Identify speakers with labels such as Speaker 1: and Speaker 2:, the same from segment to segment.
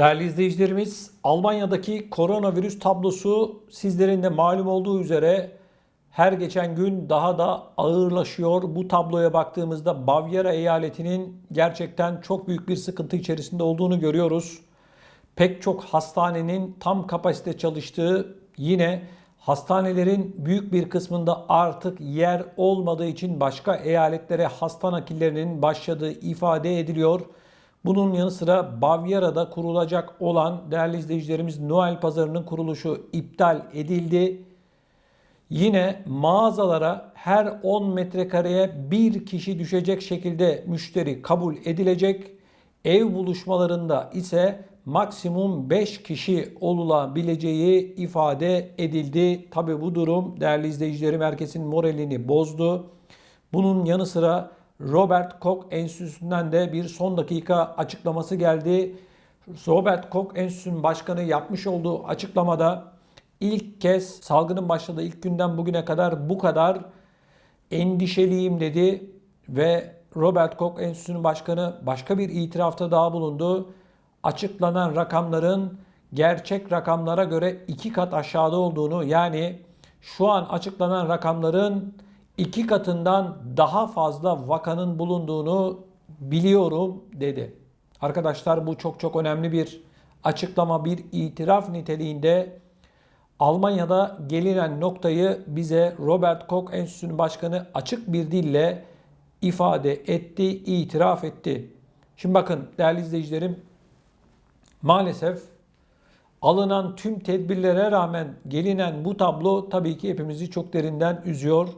Speaker 1: Değerli izleyicilerimiz, Almanya'daki koronavirüs tablosu sizlerin de malum olduğu üzere her geçen gün daha da ağırlaşıyor. Bu tabloya baktığımızda Bavyera eyaletinin gerçekten çok büyük bir sıkıntı içerisinde olduğunu görüyoruz. Pek çok hastanenin tam kapasite çalıştığı, yine hastanelerin büyük bir kısmında artık yer olmadığı için başka eyaletlere hasta nakillerinin başladığı ifade ediliyor. Bunun yanı sıra Bavyera'da kurulacak olan değerli izleyicilerimiz Noel pazarının kuruluşu iptal edildi. Yine mağazalara her 10 metrekareye bir kişi düşecek şekilde müşteri kabul edilecek. Ev buluşmalarında ise maksimum 5 kişi olulabileceği ifade edildi. Tabi bu durum değerli izleyicilerim herkesin moralini bozdu. Bunun yanı sıra Robert Koch Enstitüsü'nden de bir son dakika açıklaması geldi. Robert Koch Enstitüsü'nün başkanı yapmış olduğu açıklamada ilk kez salgının başladığı ilk günden bugüne kadar bu kadar endişeliyim dedi ve Robert Koch Enstitüsü'nün başkanı başka bir itirafta daha bulundu. Açıklanan rakamların gerçek rakamlara göre iki kat aşağıda olduğunu yani şu an açıklanan rakamların iki katından daha fazla vakanın bulunduğunu biliyorum dedi. Arkadaşlar bu çok çok önemli bir açıklama, bir itiraf niteliğinde Almanya'da gelinen noktayı bize Robert Koch Enstitüsü'nün başkanı açık bir dille ifade etti, itiraf etti. Şimdi bakın değerli izleyicilerim maalesef alınan tüm tedbirlere rağmen gelinen bu tablo tabii ki hepimizi çok derinden üzüyor.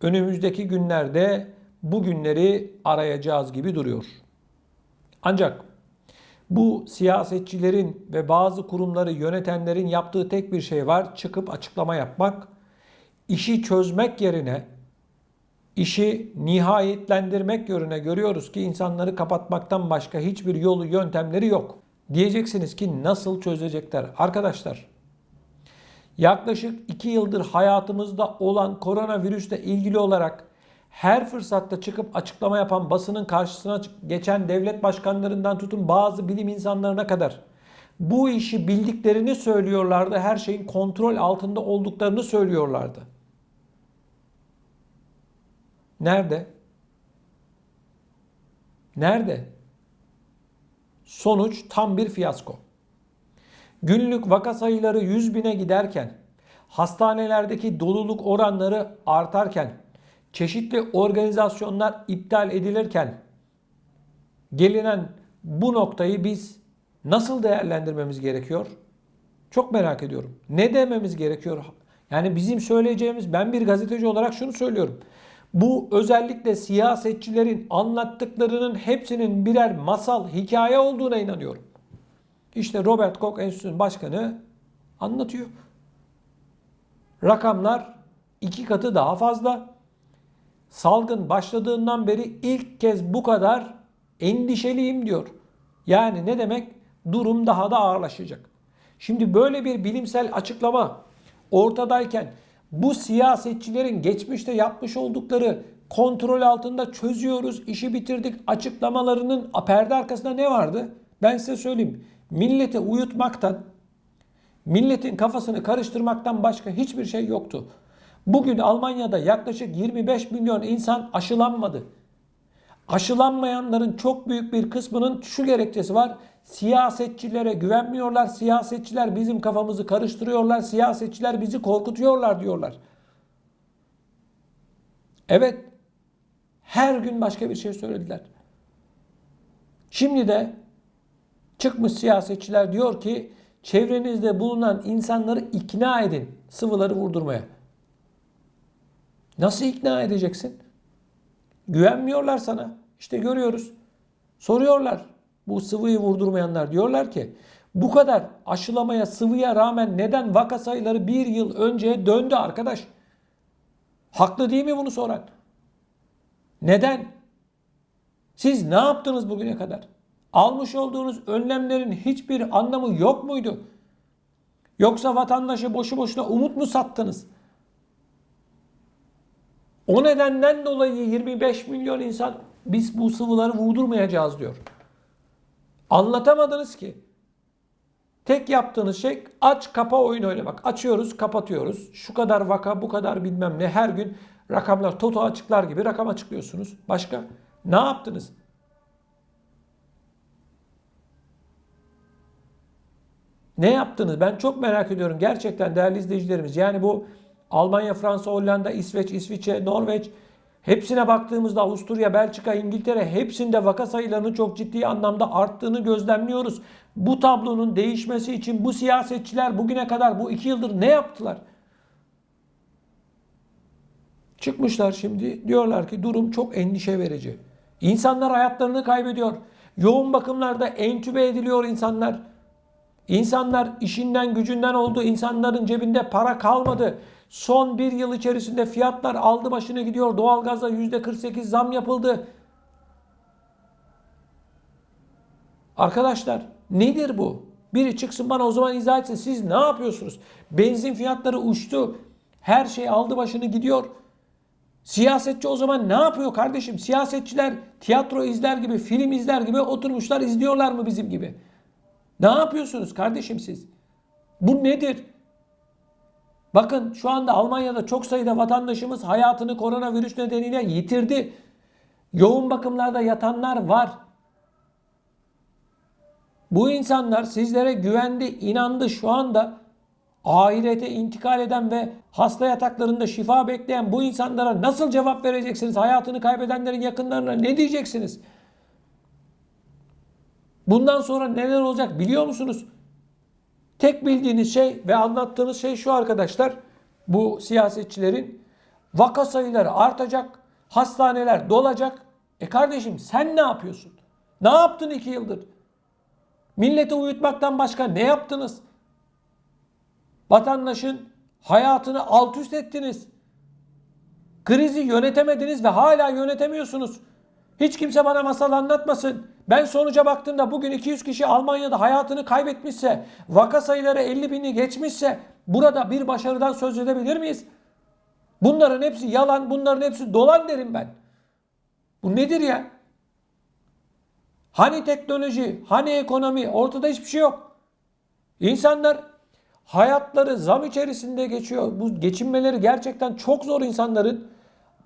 Speaker 1: Önümüzdeki günlerde bu günleri arayacağız gibi duruyor. Ancak bu siyasetçilerin ve bazı kurumları yönetenlerin yaptığı tek bir şey var. Çıkıp açıklama yapmak. İşi çözmek yerine işi nihayetlendirmek yerine görüyoruz ki insanları kapatmaktan başka hiçbir yolu yöntemleri yok. Diyeceksiniz ki nasıl çözecekler? Arkadaşlar yaklaşık 2 yıldır hayatımızda olan koronavirüsle ilgili olarak her fırsatta çıkıp açıklama yapan basının karşısına geçen devlet başkanlarından tutun bazı bilim insanlarına kadar bu işi bildiklerini söylüyorlardı. Her şeyin kontrol altında olduklarını söylüyorlardı. Nerede? Nerede? Sonuç tam bir fiyasko. Günlük vaka sayıları 100 bine giderken, hastanelerdeki doluluk oranları artarken, çeşitli organizasyonlar iptal edilirken gelinen bu noktayı biz nasıl değerlendirmemiz gerekiyor? Çok merak ediyorum. Ne dememiz gerekiyor? Yani bizim söyleyeceğimiz ben bir gazeteci olarak şunu söylüyorum. Bu özellikle siyasetçilerin anlattıklarının hepsinin birer masal, hikaye olduğuna inanıyorum. İşte Robert Koch Enstitüsü'nün başkanı anlatıyor. Rakamlar iki katı daha fazla. Salgın başladığından beri ilk kez bu kadar endişeliyim diyor. Yani ne demek? Durum daha da ağırlaşacak. Şimdi böyle bir bilimsel açıklama ortadayken bu siyasetçilerin geçmişte yapmış oldukları kontrol altında çözüyoruz, işi bitirdik açıklamalarının perde arkasında ne vardı? Ben size söyleyeyim. Milleti uyutmaktan, milletin kafasını karıştırmaktan başka hiçbir şey yoktu. Bugün Almanya'da yaklaşık 25 milyon insan aşılanmadı. Aşılanmayanların çok büyük bir kısmının şu gerekçesi var. Siyasetçilere güvenmiyorlar. Siyasetçiler bizim kafamızı karıştırıyorlar. Siyasetçiler bizi korkutuyorlar diyorlar. Evet. Her gün başka bir şey söylediler. Şimdi de çıkmış siyasetçiler diyor ki çevrenizde bulunan insanları ikna edin sıvıları vurdurmaya. Nasıl ikna edeceksin? Güvenmiyorlar sana. İşte görüyoruz. Soruyorlar bu sıvıyı vurdurmayanlar. Diyorlar ki bu kadar aşılamaya sıvıya rağmen neden vaka sayıları bir yıl önceye döndü arkadaş? Haklı değil mi bunu soran? Neden? Siz ne yaptınız bugüne kadar? Almış olduğunuz önlemlerin hiçbir anlamı yok muydu? Yoksa vatandaşı boşu boşuna umut mu sattınız? O nedenden dolayı 25 milyon insan biz bu sıvıları vurdurmayacağız diyor. Anlatamadınız ki. Tek yaptığınız şey aç kapa oyun oynamak. Açıyoruz kapatıyoruz. Şu kadar vaka bu kadar bilmem ne her gün rakamlar toto açıklar gibi rakam açıklıyorsunuz. Başka ne yaptınız? Ne yaptınız? Ben çok merak ediyorum gerçekten değerli izleyicilerimiz. Yani bu Almanya, Fransa, Hollanda, İsveç, İsviçre, Norveç hepsine baktığımızda Avusturya, Belçika, İngiltere hepsinde vaka sayılarının çok ciddi anlamda arttığını gözlemliyoruz. Bu tablonun değişmesi için bu siyasetçiler bugüne kadar bu iki yıldır ne yaptılar? Çıkmışlar şimdi diyorlar ki durum çok endişe verici. İnsanlar hayatlarını kaybediyor. Yoğun bakımlarda entübe ediliyor insanlar. İnsanlar işinden gücünden oldu. İnsanların cebinde para kalmadı. Son bir yıl içerisinde fiyatlar aldı başını gidiyor. Doğalgaza %48 zam yapıldı. Arkadaşlar nedir bu? Biri çıksın bana o zaman izah etsin. Siz ne yapıyorsunuz? Benzin fiyatları uçtu. Her şey aldı başını gidiyor. Siyasetçi o zaman ne yapıyor kardeşim? Siyasetçiler tiyatro izler gibi, film izler gibi oturmuşlar izliyorlar mı bizim gibi? Ne yapıyorsunuz kardeşim siz? Bu nedir? Bakın şu anda Almanya'da çok sayıda vatandaşımız hayatını koronavirüs nedeniyle yitirdi. Yoğun bakımlarda yatanlar var. Bu insanlar sizlere güvendi, inandı şu anda ahirete intikal eden ve hasta yataklarında şifa bekleyen bu insanlara nasıl cevap vereceksiniz? Hayatını kaybedenlerin yakınlarına ne diyeceksiniz? Bundan sonra neler olacak biliyor musunuz? Tek bildiğiniz şey ve anlattığınız şey şu arkadaşlar. Bu siyasetçilerin vaka sayıları artacak, hastaneler dolacak. E kardeşim sen ne yapıyorsun? Ne yaptın iki yıldır? Milleti uyutmaktan başka ne yaptınız? Vatandaşın hayatını alt üst ettiniz. Krizi yönetemediniz ve hala yönetemiyorsunuz. Hiç kimse bana masal anlatmasın. Ben sonuca baktığımda bugün 200 kişi Almanya'da hayatını kaybetmişse, vaka sayıları 50 bini geçmişse burada bir başarıdan söz edebilir miyiz? Bunların hepsi yalan, bunların hepsi dolan derim ben. Bu nedir ya? Hani teknoloji, hani ekonomi, ortada hiçbir şey yok. İnsanlar hayatları zam içerisinde geçiyor. Bu geçinmeleri gerçekten çok zor insanların.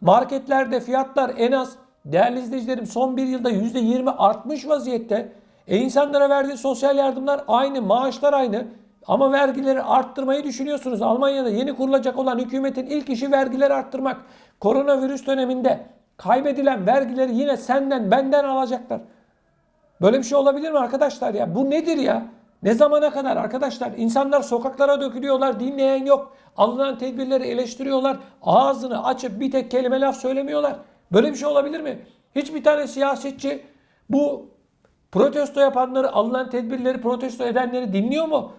Speaker 1: Marketlerde fiyatlar en az Değerli izleyicilerim son bir yılda %20 artmış vaziyette. E insanlara verdiği sosyal yardımlar aynı, maaşlar aynı. Ama vergileri arttırmayı düşünüyorsunuz. Almanya'da yeni kurulacak olan hükümetin ilk işi vergileri arttırmak. Koronavirüs döneminde kaybedilen vergileri yine senden benden alacaklar. Böyle bir şey olabilir mi arkadaşlar ya? Bu nedir ya? Ne zamana kadar arkadaşlar? İnsanlar sokaklara dökülüyorlar, dinleyen yok. Alınan tedbirleri eleştiriyorlar. Ağzını açıp bir tek kelime laf söylemiyorlar. Böyle bir şey olabilir mi? Hiçbir tane siyasetçi bu protesto yapanları, alınan tedbirleri protesto edenleri dinliyor mu?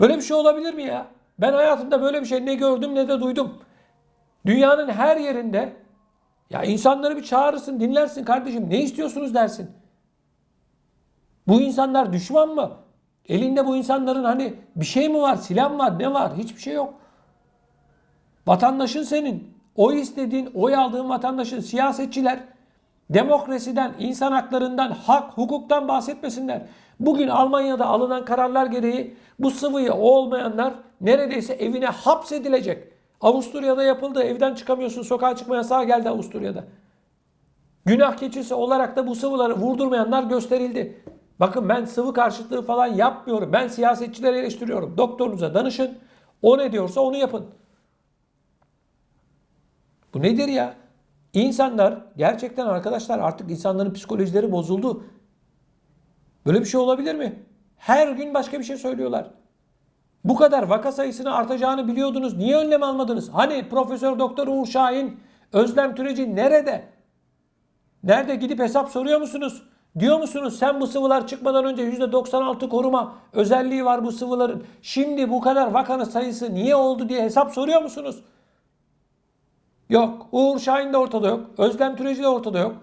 Speaker 1: Böyle bir şey olabilir mi ya? Ben hayatımda böyle bir şey ne gördüm ne de duydum. Dünyanın her yerinde ya insanları bir çağırırsın, dinlersin kardeşim. Ne istiyorsunuz dersin. Bu insanlar düşman mı? Elinde bu insanların hani bir şey mi var, silah mı var, ne var? Hiçbir şey yok. Vatandaşın senin. Oy istediğin, oy aldığın vatandaşın siyasetçiler demokrasiden, insan haklarından, hak, hukuktan bahsetmesinler. Bugün Almanya'da alınan kararlar gereği bu sıvıyı olmayanlar neredeyse evine hapsedilecek. Avusturya'da yapıldı. Evden çıkamıyorsun. Sokağa çıkma yasağı geldi Avusturya'da. Günah keçisi olarak da bu sıvıları vurdurmayanlar gösterildi. Bakın ben sıvı karşıtlığı falan yapmıyorum. Ben siyasetçileri eleştiriyorum. Doktorunuza danışın. O ne diyorsa onu yapın. Bu nedir ya? İnsanlar gerçekten arkadaşlar artık insanların psikolojileri bozuldu. Böyle bir şey olabilir mi? Her gün başka bir şey söylüyorlar. Bu kadar vaka sayısını artacağını biliyordunuz. Niye önlem almadınız? Hani Profesör Doktor Uğur Şahin, Özlem Türeci nerede? Nerede gidip hesap soruyor musunuz? Diyor musunuz sen bu sıvılar çıkmadan önce %96 koruma özelliği var bu sıvıların. Şimdi bu kadar vakanın sayısı niye oldu diye hesap soruyor musunuz? Yok. Uğur Şahin de ortada yok. Özlem Türeci de ortada yok.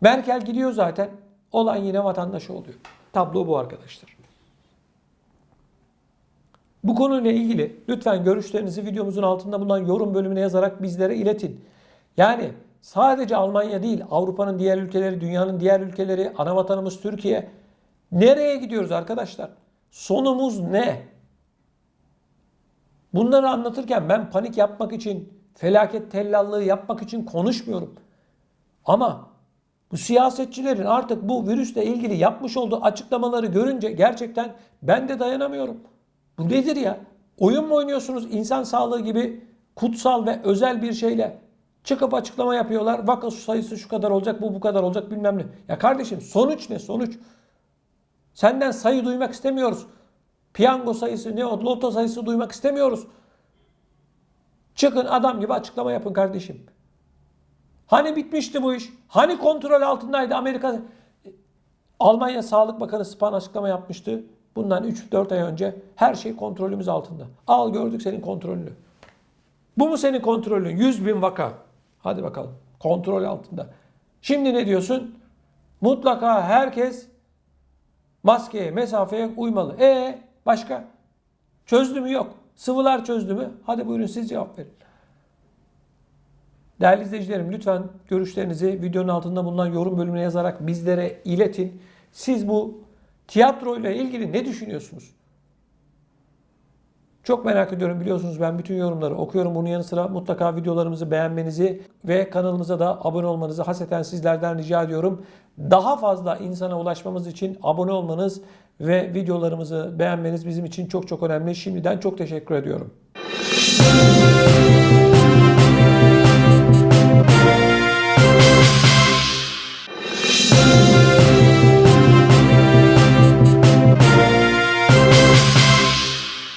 Speaker 1: Merkel gidiyor zaten. Olan yine vatandaşı oluyor. Tablo bu arkadaşlar. Bu konuyla ilgili lütfen görüşlerinizi videomuzun altında bulunan yorum bölümüne yazarak bizlere iletin. Yani sadece Almanya değil Avrupa'nın diğer ülkeleri, dünyanın diğer ülkeleri, ana vatanımız Türkiye Nereye gidiyoruz arkadaşlar? Sonumuz ne? Bunları anlatırken ben panik yapmak için, felaket tellallığı yapmak için konuşmuyorum. Ama bu siyasetçilerin artık bu virüsle ilgili yapmış olduğu açıklamaları görünce gerçekten ben de dayanamıyorum. Bu nedir ya? Oyun mu oynuyorsunuz insan sağlığı gibi kutsal ve özel bir şeyle? Çıkıp açıklama yapıyorlar. Vaka sayısı şu kadar olacak, bu bu kadar olacak bilmem ne. Ya kardeşim sonuç ne? Sonuç. Senden sayı duymak istemiyoruz. Piyango sayısı ne o? Loto sayısı duymak istemiyoruz. Çıkın adam gibi açıklama yapın kardeşim. Hani bitmişti bu iş? Hani kontrol altındaydı Amerika? Almanya Sağlık Bakanı Spahn açıklama yapmıştı. Bundan 3-4 ay önce her şey kontrolümüz altında. Al gördük senin kontrolünü. Bu mu senin kontrolün? 100 bin vaka. Hadi bakalım. Kontrol altında. Şimdi ne diyorsun? Mutlaka herkes maskeye, mesafeye uymalı. E başka? Çözdü mü? Yok. Sıvılar çözdü mü? Hadi buyurun siz cevap verin. Değerli izleyicilerim lütfen görüşlerinizi videonun altında bulunan yorum bölümüne yazarak bizlere iletin. Siz bu tiyatroyla ilgili ne düşünüyorsunuz? Çok merak ediyorum biliyorsunuz ben bütün yorumları okuyorum. Bunun yanı sıra mutlaka videolarımızı beğenmenizi ve kanalımıza da abone olmanızı haseten sizlerden rica ediyorum. Daha fazla insana ulaşmamız için abone olmanız ve videolarımızı beğenmeniz bizim için çok çok önemli. Şimdiden çok teşekkür ediyorum.